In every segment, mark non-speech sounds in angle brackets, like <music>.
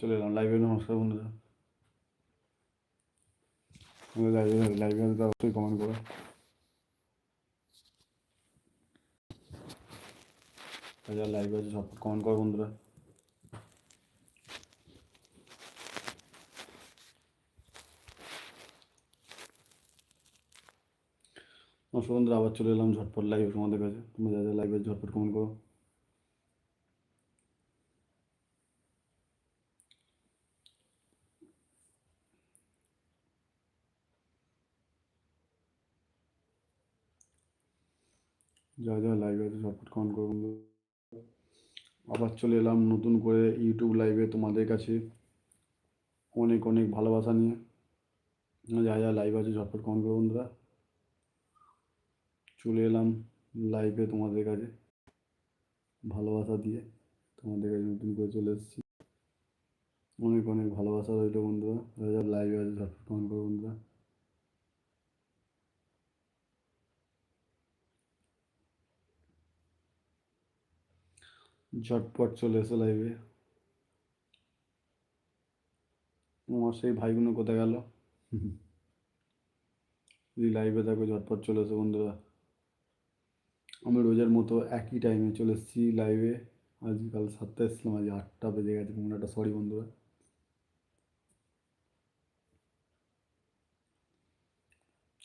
চলে এলাম লাইভে নমস্কার বন্ধুরা। লাইভে লাইভে তো অবশ্যই করো। যারা লাইভে আছে, সব কমেন্ট করো বন্ধুরা। নমস্কার বন্ধুরা, আবার চলে এলাম ঝটপট লাইভ তোমাদের কাছে। তোমরা যা যা লাইভে ঝটপট কমেন্ট করো। যা যা লাইভে আছে ঝটপট কমেন্ট করো বন্ধু। আবার চলে এলাম নতুন করে ইউটিউব লাইভে তোমাদের কাছে। অনেক অনেক ভালোবাসা নিয়ে। যা যা লাইভ আছে ঝটপট কমেন্ট করো বন্ধুরা। চলে এলাম লাইভে তোমাদের কাছে। ভালোবাসা দিয়ে তোমাদের কাছে নতুন করে চলে এসেছি। অনেক অনেক ভালোবাসা রইল বন্ধুরা। যা যা লাইভে আছে ঝটপট কমেন্ট করো বন্ধুরা। ঝটপট চলে এসো লাইভে আমার সেই ভাইগুলো কোথায় গেল? যদি লাইভে থাকো, ঝটপট চলে এসো বন্ধুরা। আমি রোজের মতো একই টাইমে চলে এসেছি লাইভে আজকাল সাতটা এসেছিলাম, আজ আটটা বেজে গেছে কোনো একটা সরি বন্ধুরা।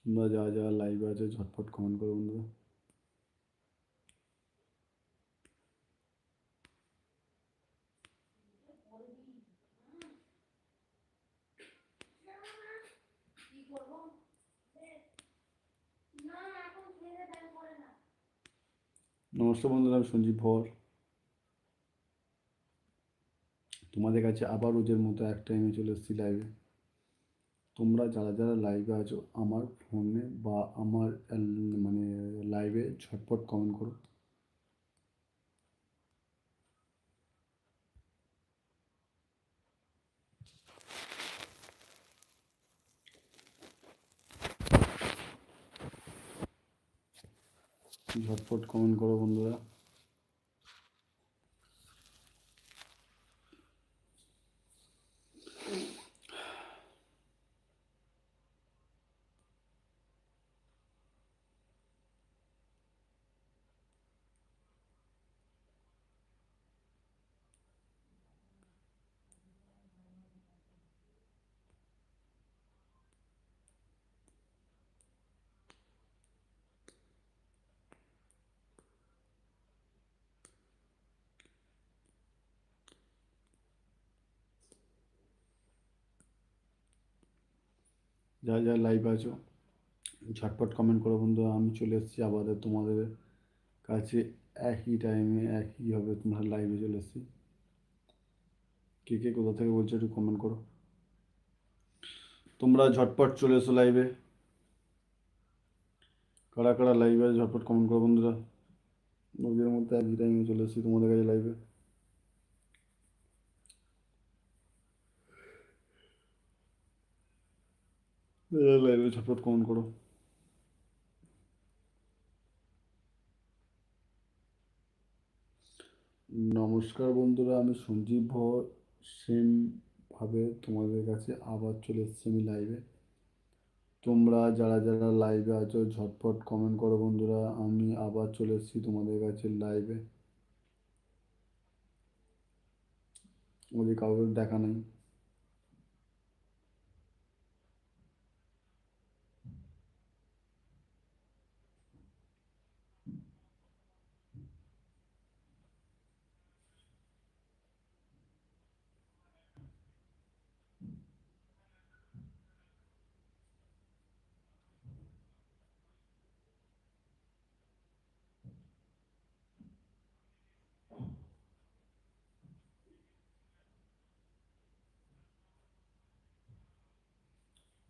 তোমরা যা যা লাইভে আছে, ঝটপট কমেন্ট করো বন্ধুরা। নমস্কার বন্ধুরা, আমি সঞ্জীব ভর। তোমাদের কাছে আবার রোজের মতো এক টাইমে চলে এসেছি লাইভে তোমরা যারা যারা লাইভে আছো, আমার ফোনে বা আমার মানে লাইভে ঝটপট কমেন্ট করো। ঝটপট কমেন্ট করো বন্ধুরা। যা যা লাইভ আছো, ঝটপট কমেন্ট করো বন্ধুরা আমি চলে এসেছি আবার তোমাদের কাছে, একই টাইমে একইভাবে তোমরা লাইভে চলে এসেছি। কে কে কোথা থেকে বলছো একটু কমেন্ট করো। তোমরা ঝটপট চলে এসো লাইভে কারা কারা লাইভে ঝটপট কমেন্ট করো বন্ধুরা। নদীর মধ্যে একই টাইমে চলে এসেছি তোমাদের কাছে লাইভে লাইভে ঝটপট কমেন্ট করো। নমস্কার বন্ধুরা, আমি সঞ্জীব ভর সেমভাবে তোমাদের কাছে আবার চলে এসেছি আমি লাইভে তোমরা যারা যারা লাইভে আছো, ঝটপট কমেন্ট করো বন্ধুরা, আমি আবার চলে এসেছি তোমাদের কাছে লাইভে ওদের কাউকে দেখা নেই।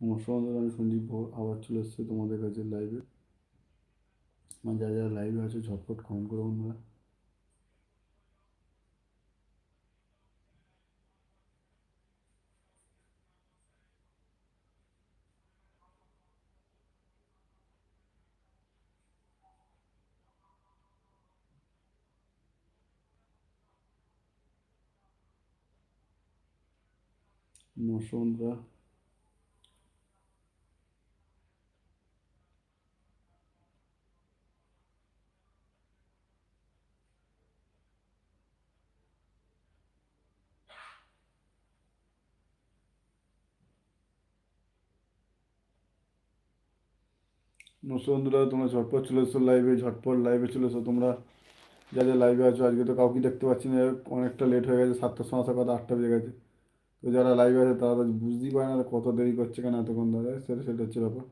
নমস্কার আমি সঞ্জীব ভোর আবার চলে এসেছি তোমাদের কাছে লাইভে আমার যারা যারা লাইভে আছে ঝটপট কমেন্ট করো বন্ধুরা। নশো বন্ধুরা। বন্ধুরা তোমরা ঝটপট চলে এসো লাইভে ঝটপট লাইভে চলে এসো। তোমরা যা যা লাইভে আছো, আজকে তো কাউকে দেখতে পাচ্ছি না, অনেকটা লেট হয়ে গেছে, সাতটার সময় আসার কথা আটটা বেজে গেছে। তো যারা লাইভে আছে, তারা তো বুঝতেই পারে না কত দেরি করছে কেন এতক্ষণ ধরে। সেটা সেটা হচ্ছে ব্যাপার।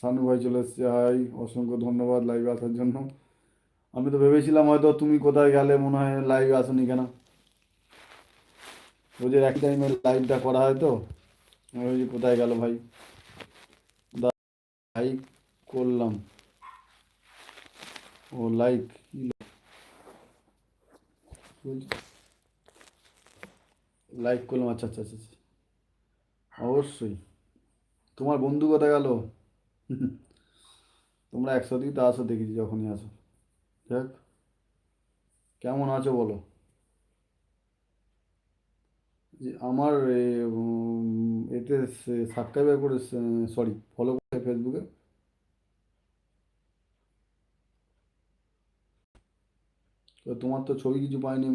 সানু ভাই চলে এসছে হাই অসংখ্য ধন্যবাদ লাইভে আসার জন্য। আমি তো ভেবেছিলাম হয়তো তুমি কোথায় গেলে, মনে হয় লাইভে আসনি কেন। রোজের এক টাইমে লাইভটা করা হয় তো। আমি ভাবছি কোথায় গেল ভাই? লাইক করলাম। ও লাইক লাইক করলাম আচ্ছা আচ্ছা আচ্ছা আচ্ছা। অবশ্যই। তোমার বন্ধু কোথায় গেল? <laughs> তোমরা একসাথেই তো আসো দেখেছি যখনই আসো। দেখ কেমন আছো বলো? যে আমার এতে সাবস্ক্রাইবার করে সরি ফলো করে ফেসবুকে তো তোমার তো ছবি কিছু পাইনি।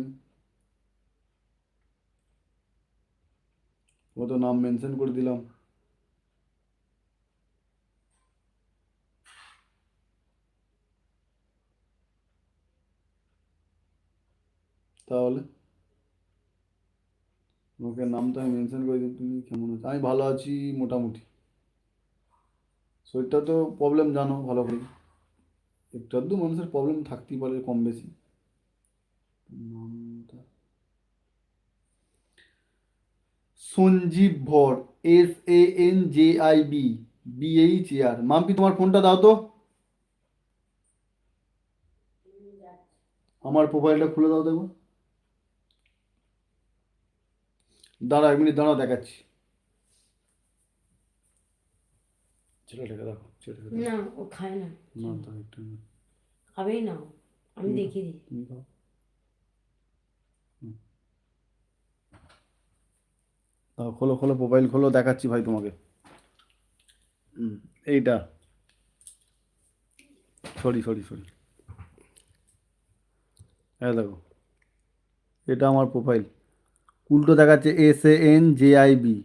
ও তো নাম মেনশন করে দিলাম। তাহলে? তোমাকে নাম তো আমি মেনশন করে দিই, তুমি কেমন আছো? আমি ভালো আছি মোটামুটি। শরীরটা তো প্রবলেম জানো, ভালো করে। একটু আধটু মানুষের প্রবলেম থাকতেই পারে কম বেশি। নামটা। Sanjib Bhar S A N J I B B H A R Mampi, তোমার ফোনটা দাও তো। আমার প্রোফাইলটা খুলে দাও দেখো। দাঁড়া এক মিনিট দাঁড়া দেখাচ্ছি। ছেলেটাকে দেখো ছেলেটাকে না ও খায় না। না তো একটা খাবেই না আমি দেখিয়ে দিই। তুমি খাও। খোলো খোলো মোবাইল খোলো দেখাচ্ছি ভাই তোমাকে। এইটা। Sorry sorry sorry. হ্যাঁ দেখো এটা আমার প্রোফাইল উল্টো দেখাচ্ছে S A N J I B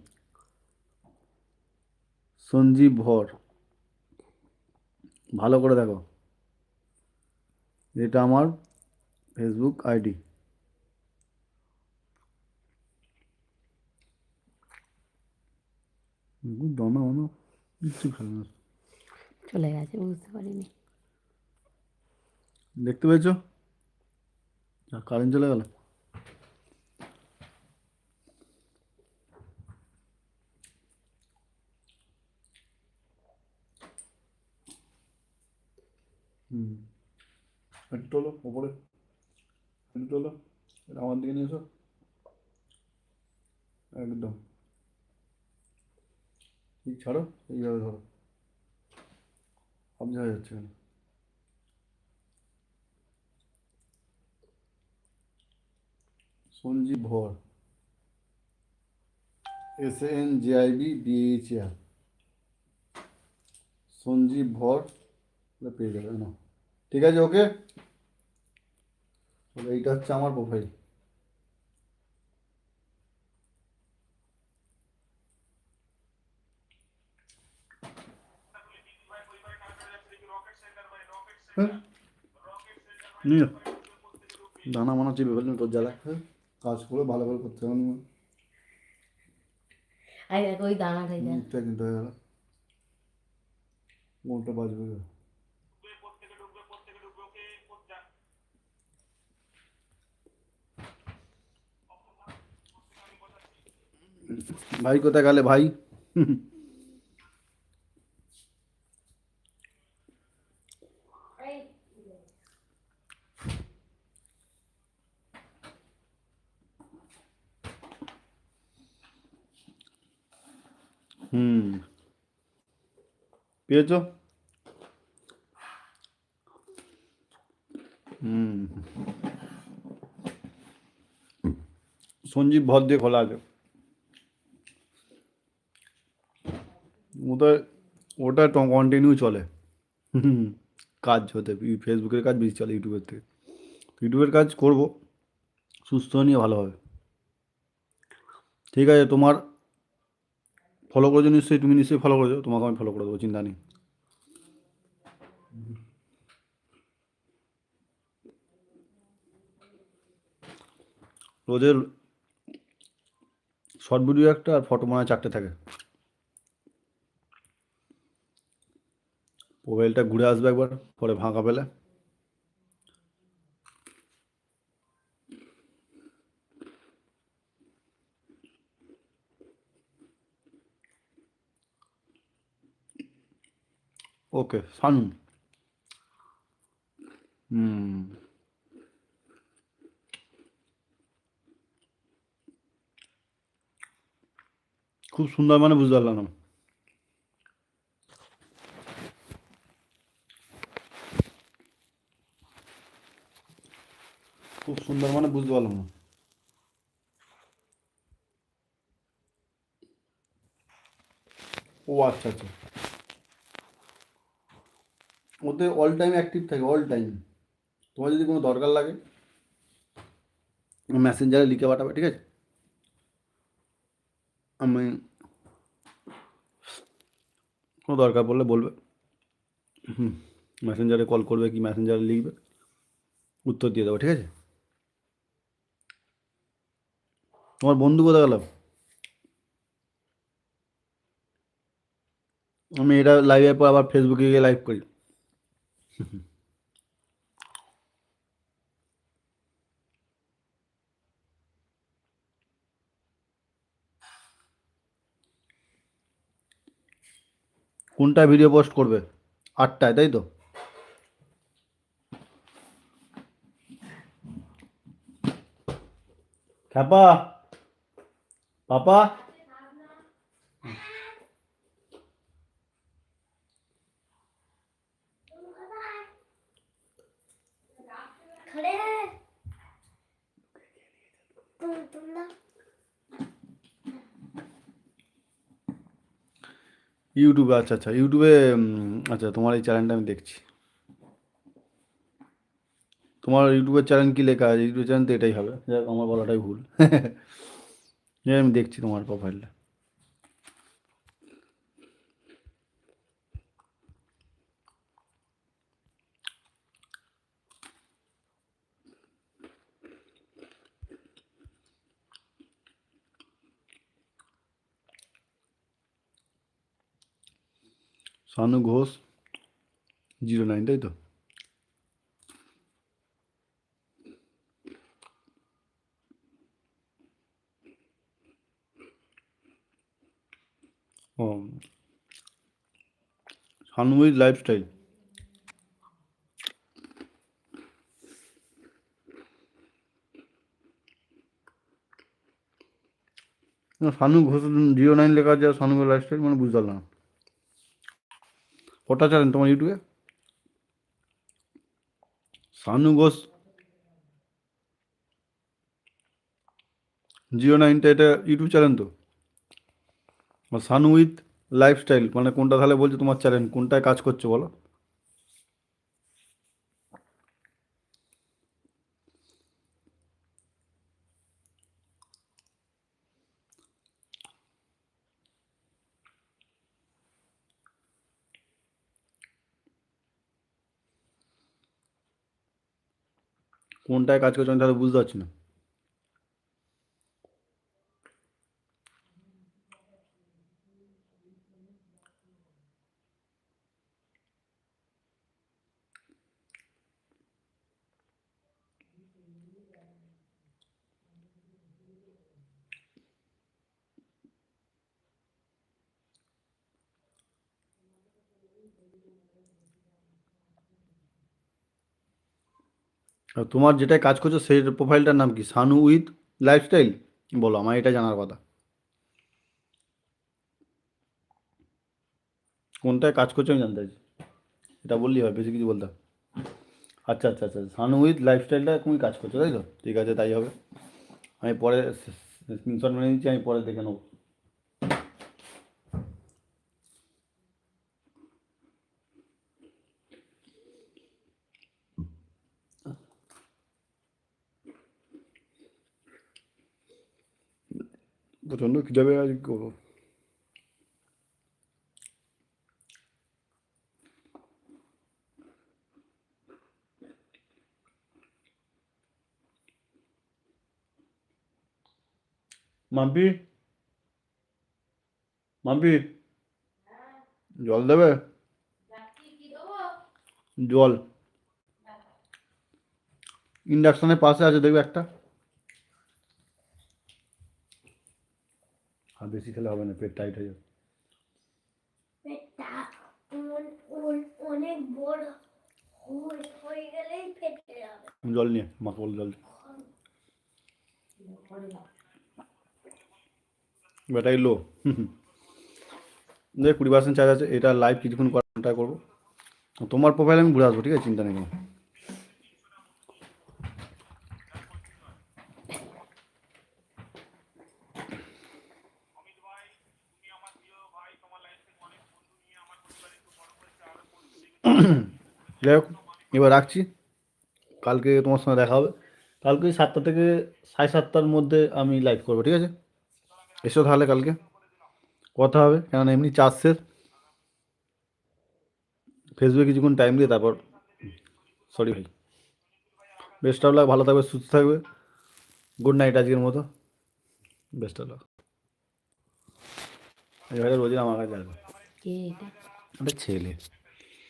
Sanjib Bhar. ভালো করে দেখো। এটা আমার ফেসবুক আইডি। দানা মানা কিচ্ছু খেলে না। চলে গেছে বুঝতে পারিনি। দেখতে পেয়েছ? কারেন্ট চলে গেল। হুম। একটু ওপরে। একটু তোলো আমার দিকে নিয়ে এসো। একদম। ঠিক ছাড়ো, এইভাবে ধরো। সব জায়গায় যাচ্ছে কেন Sanjib Bhar. S N J I B B H R Sanjib Bhar পেয়ে যাবে না ঠিক আছে ওকে? এইটা হচ্ছে আমার প্রোফাইল হ্যাঁ? দানা মানা চিপে ফেললেন তোর জ্বালা। হ্যাঁ কাজ করে ভালো করে করতে হবে না। আর দেখো ওই কিন্তু হয়ে গেল। মোটা বাজবে না। ভাই কোথায় গেলে ভাই? হুম। পেয়েছ? হুম। সঞ্জীব ভর দিয়ে খোলা আছে। ওটা ওটা কন্টিনিউ চলে। কাজ হতে ফেসবুকের কাজ বেশি চলে ইউটিউবের থেকে। ইউটিউবের কাজ করব সুস্থ নিয়ে ভালো হবে। ঠিক আছে তোমার ফলো করেছ নিশ্চয়ই তুমি নিশ্চয়ই ফলো করেছ তোমাকে আমি ফলো করে দেবো চিন্তা নেই। রোজের শর্ট ভিডিও একটা আর ফটো মনে চারটে থাকে। মোবাইলটা ঘুরে আসবে একবার, পরে ফাঁকা পেলে। ওকে, সানু। হুম। খুব সুন্দর মানে বুঝতে পারলাম। খুব সুন্দর মানে বুঝতে পারলাম না। ও আচ্ছা আচ্ছা। ওতে অল টাইম অ্যাক্টিভ থাকে অল টাইম তোমার যদি কোনো দরকার লাগে মেসেঞ্জারে লিখে পাঠাবে, ঠিক আছে? আমি কোনো দরকার পড়লে বলবে। হুম মেসেঞ্জারে কল করবে কি মেসেঞ্জারে লিখবে, উত্তর দিয়ে দেবো, ঠিক আছে? তোমার বন্ধু কোথায় গেল? আমি এটা লাইভের পর আবার ফেসবুকে গিয়ে লাইভ করি। কোনটা ভিডিও পোস্ট করবে? আটটায়, তাই তো? খ্যাপা! পাপা ইউটিউবে আচ্ছা আচ্ছা ইউটিউবে আচ্ছা তোমার এই চ্যানেলটা আমি দেখছি। তোমার ইউটিউবের চ্যানেল কি লেখা আছে? ইউটিউবের চ্যানেল তো এটাই হবে। যাক, আমার বলাটাই ভুল। হ্যাঁ <laughs> আমি দেখছি তোমার প্রোফাইলটা শানু ঘোষ জিরো নাইন তাই তো ও with lifestyle Shanu Ghosh zero nine লেখা আছে শানু লাইফস্টাইল মানে বুঝতে না। কটা চ্যানেল তোমার ইউটিউবে সানু ঘোষ। জিরো নাইনটা এটা ইউটিউব চ্যানেল তো। আর সানু উইথ লাইফস্টাইল মানে কোনটা তাহলে বলছো তোমার চ্যানেল কোনটায় কাজ করছ বলো? কোনটায় কাজ করছ আমি তাহলে বুঝতে পারছি না। তোমার যেটায় কাজ করছ, সেই প্রোফাইলটার নাম কি? সানু উইথ লাইফস্টাইল বলো, আমার এটা জানার কথা। কোনটায় কাজ করছ আমি জানতে চাইছি। এটা বললেই হয়, বেশি কিছু বলতে হবে। আচ্ছা আচ্ছা আচ্ছা সানু উইথ লাইফস্টাইলটা তুমি কাজ করছ, তাই তো? ঠিক আছে, তাই হবে। আমি পরে স্ক্রিনশট মেরে নিচ্ছি, আমি পরে দেখে নেব। পেয়ে গেছে কি করব? মাম্পি? মাম্পি? জল দেবে? জল। ইন্ডাকশনের পাশে আছে দেখবে একটা। আর বেশি খেলে হবে না পেট টাইট হয়ে যাবে। পেটটা অন- অন- অনেক বড় হয়ে- গেলেই ফেটে যাবে। জল নিয়ে মাকে বল জল ব্যাটারি লো দেখ কুড়ি পার্সেন্ট চার্জ আছে এটা লাইভ কিছুক্ষণ করাটা করব। তোমার প্রোফাইল আমি ঘুরে আসব ঠিক আছে? চিন্তা নেই কোনো। যাই হোক এবার রাখছি। কালকে তোমার সঙ্গে দেখা হবে। কালকে ওই সাতটা থেকে সাড়ে সাতটার মধ্যে আমি লাইভ করব ঠিক আছে? এসো তাহলে কালকে। কথা হবে কেননা এমনি চার্জের। ফেসবুকে কিছুক্ষণ টাইম দিয়ে তারপর সরি ভাই। বেস্ট অফ লাক ভালো থাকবে সুস্থ থাকবে। গুড নাইট আজকের মতো। বেস্ট অফ লাক ভাইটা রোজই আমার কাছে আসবে ছেলে।